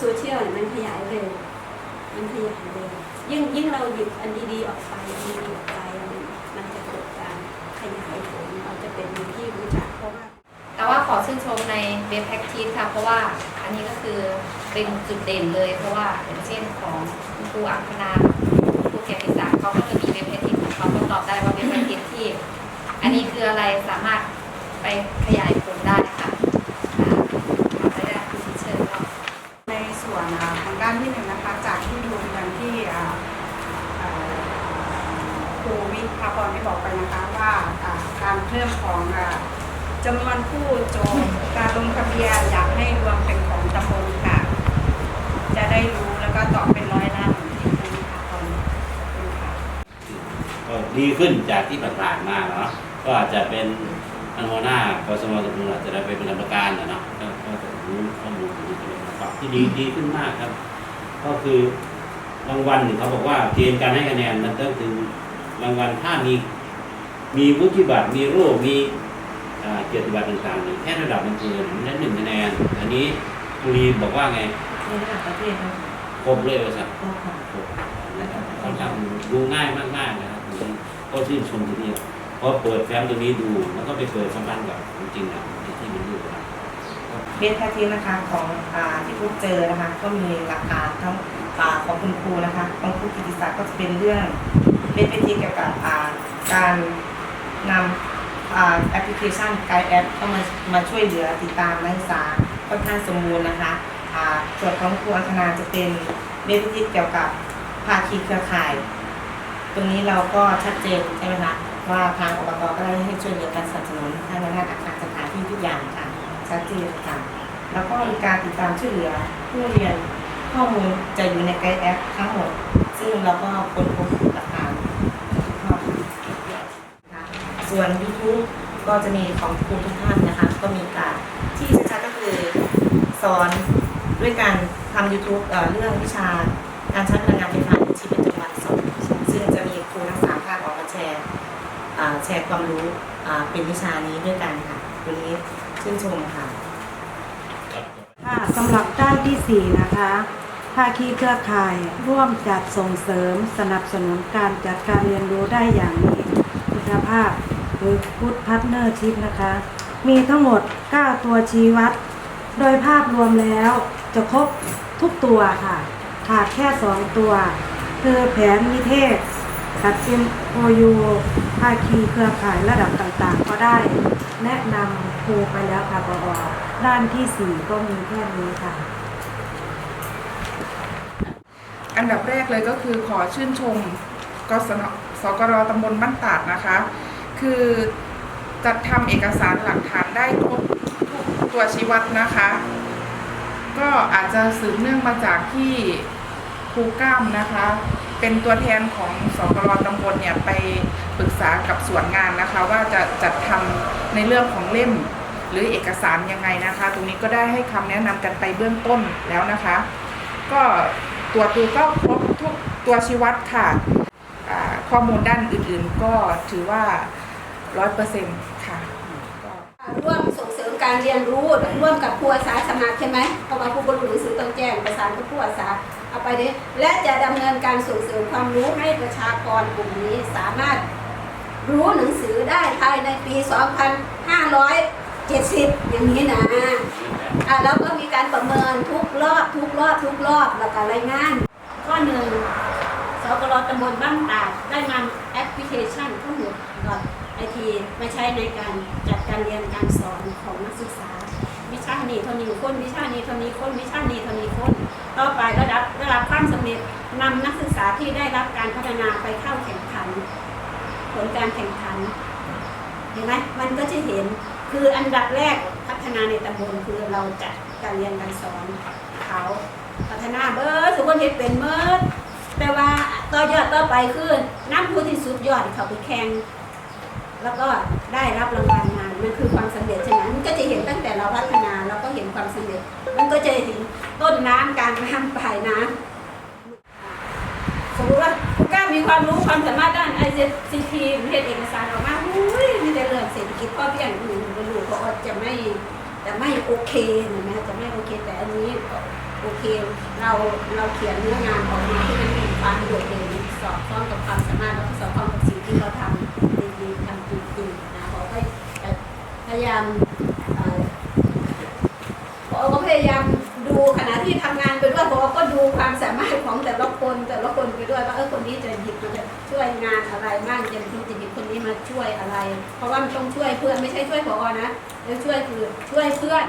โซเชียลเนี่ยมันขยายเร็วมันขยายเร็วยิ่งยิ่งเราหยิบอันดีๆออกไปอันดีๆออกไปมันมันจะเกิดการขยายผลเราจะเป็นที่รู้จักเพราะว่า แต่ว่าขอชื่นชมในเบสแพ็กทีค่ะ เพราะว่าอันนี้ก็คือเป็นจุดเด่นเลย เพราะว่าอย่างเช่นของคุณครูอัคนาครูเกียรติศักดิ์เขาก็จะมีเบสแพ็กทีของเขาก็ตอบได้ว่าเบสแพ็กทีที่ อันนี้คืออะไรสามารถไปขยายผลได้ค่ะอ่าขอไปได้คุณเชิญเรา ในส่วนอ่าของด้านที่หนึ่งนะคะ จากที่ดูอย่างที่อ่าอ่า ครูวิภาพรได้บอกไปนะคะว่าการเพิ่มของอจำนวนผู้โจทย์การลงทะเบียนอยากให้รวมเป็นของตำบลค่ะ จะได้รู้แล้วก็ตอบเป็นร้อยละหนึ่งที่ครูวิภาพรขอบคุณค่ะก็ดีขึ้นจากที่ผ่านๆมาเนาะก็อาจจะเป็นทางหัวหน้ากสมตำรวจอาจจะได้ไปเป็นกรรมการนะเนาะก็จะรู้ข้อมูลตรงนี้เป็นปรับที่ดีดีขึ้นมากครับ ก็คือ รางวัลเขาบอกว่าเกณฑ์การให้คะแนนมันต้องถึงรางวัลถ้ามีมีวุฒิบัตรมีรูปมีอ่าเกียรติบัตรต่างๆเนี่ยแค่ระดับมันเกินมันได้หนึ่งคะแนนอันนี้บุรีบอกว่าไงในระดับประเทศนะครบเลยว่าสักก็ค่ะค่อนข้างดูง่ายมากๆนะครับผมก็ชื่นชมทีเดียวพอเปิดแฟ้มตรงนี้ดูแล้วก็ไปเปิดสัมพันธ์กับจริงๆนะที่มันอยู่นะเบสแพททีนะคะของอาที่พบเจอนะคะก็มีหลักฐานทั้งอ่า ของคุณครูนะคะของครูกิติศักดิ์ก็จะเป็นเรื่องเบสแพททีเกี่ยวกับาการนำแอปพลิเคชันไกด์แอปเข้ามามาช่วยเหลือติดตามนักศึกษาค่อนข้างสมบูรณ์นะคะส่วนของครูอัคณาจะเป็นเบสแพททีเกี่ยวกับภาคีเครือข่าย ตรงนี้เราก็ชัดเจนใช่ไหมคะว่าทางอบตก็ได้ให้ช่วยเหลือการสนับสนุนทางด้านอาคารสถานที่ทุกอย่างค่ะชัดเจนค่ะแล้วก็มีการติดตามช่วยเหลือผู้เรียน ข้อมูลจะอยู่ในไกด์แอปทั้งหมด ซึ่งเราก็ค้นพบหลักฐานข้อส่วน YouTube ก็จะมีของครูทุกท่านนะคะ ก็มีการที่ชัดๆก็คือสอนด้วยการทำ YouTube เเรื่องวิชาการใช้พลังงานไฟฟ้าในชีวิตประจำวันสดซึ่งจะมีครูทั้งสามท่านออกมาแชร์แชร์ความรู้เป็นวิชานี้ด้วยกันค่ะวันนี้ชื่นชมค่ะ ค่ะสำหรับด้านที่ 4 นะคะภาคีเครือข่ายร่วมจัดส่งเสริมสนับสนุนการจัดการเรียนรู้ได้อย่างมีคุณภาพหรือ Good Partnership นะคะ มีทั้งหมด 9 ตัวชี้วัด โดยภาพรวมแล้วจะครบทุกตัวค่ะ ขาดแค่ 2 ตัว คือแผนนิเทศกับ MOU ภาคีเครือข่ายระดับต่างๆ ก็ได้ แนะนำครูไปแล้วค่ะปอ ด้านที่4ก็มีแค่นี้ค่ะ อันดับแรกเลยก็คือขอชื่นชมกสนสกรตำบลบ้านตาดนะคะ คือจัดทำเอกสารหลักฐานได้ครบทุกตัวชี้วัดนะคะ ก็อาจจะสืบเนื่องมาจากที่ครูก้ามนะคะ เป็นตัวแทนของสกรตำบลเนี่ยไปปรึกษากับส่วนงานนะคะ ว่าจะจัดทำในเรื่องของเล่ม หรือเอกสารยังไงนะคะ ตรงนี้ก็ได้ให้คำแนะนำกันไปเบื้องต้นแล้วนะคะ ก็ตรวจดูก็ครบทุกตัวชี้วัดค่ะข้อมูลด้านอื่นๆ ก็ถือว่าร้อยเปอร์เซ็นต์ค่ะร่วมส่งเสริมการเรียนรู้ร่วมกับครูอาสาสมัครใช่ไหมเพราะว่าครูบรรลุหนังสือต้องแจ้งประสานกับครูอาสาเอาไปนี้และจะดำเนินการส่งเสริมความรู้ให้ประชากรกลุ่มนี้สามารถรู้หนังสือได้ภายในปี 2570อย่างนี้นะอะแล้วก็มีการประเมินทุกรอบทุกรอบทุกรอบแล้วก็รายงาน ข้อหนึ่งสกรตำบลบ้านตาดได้นำแอปพลิเคชันทั้งหมดไอทีมาใช้ในการจัดการเรียนการสอนของนักศึกษา วิชานี้เท่านี้คนวิชานี้เท่านี้คนวิชานี้เท่านี้คนต่อไประดับระดับความสำเร็จนำนักศึกษาที่ได้รับการพัฒนาไปเข้าแข่งขัน ผลการแข่งขันเห็นไหมมันก็จะเห็น คืออันดับแรกพัฒนาในตำบลคือเราจัดการเรียนการสอนเขาพัฒนาเบิร์ดทุกคนเห็นเป็นเมิดแต่ว่าต่อยอดต่อไปคือน้ำผู้ที่สุดยอดเขาไปแข่งแล้วก็ได้รับรางวัลมามันคือความสำเร็จใช่ไหมมันก็จะเห็นตั้งแต่เราพัฒนาเราก็เห็นความสำเร็จ มันก็จะเห็นต้นน้ำกลางน้ำปลายน้ำสมมติว่าผู้กล้ามีความรู้ความสามารถด้าน ICT เรียนเอกสาร อย่างอื่นไม่รู้เขาก็จะไม่จะไม่โอเคนะนะจะไม่โอเคแต่อันนี้โอเค เราเราเขียนเนื้องานออกมาที่มันมีความโดดเด่นสอบคล้องกับความสามารถแล้วก็สอบคล้องกับสิ่งที่เขาทำดีๆทำจริงๆนะเขาก็พยายาม วยงานอะไรบ้างจะหยิบจะมีคนนี้มาช่วยอะไร เพราะว่ามันต้องช่วยเพื่อนไม่ใช่ช่วยพอนะแล้วช่วยคือช่วยเพื่อน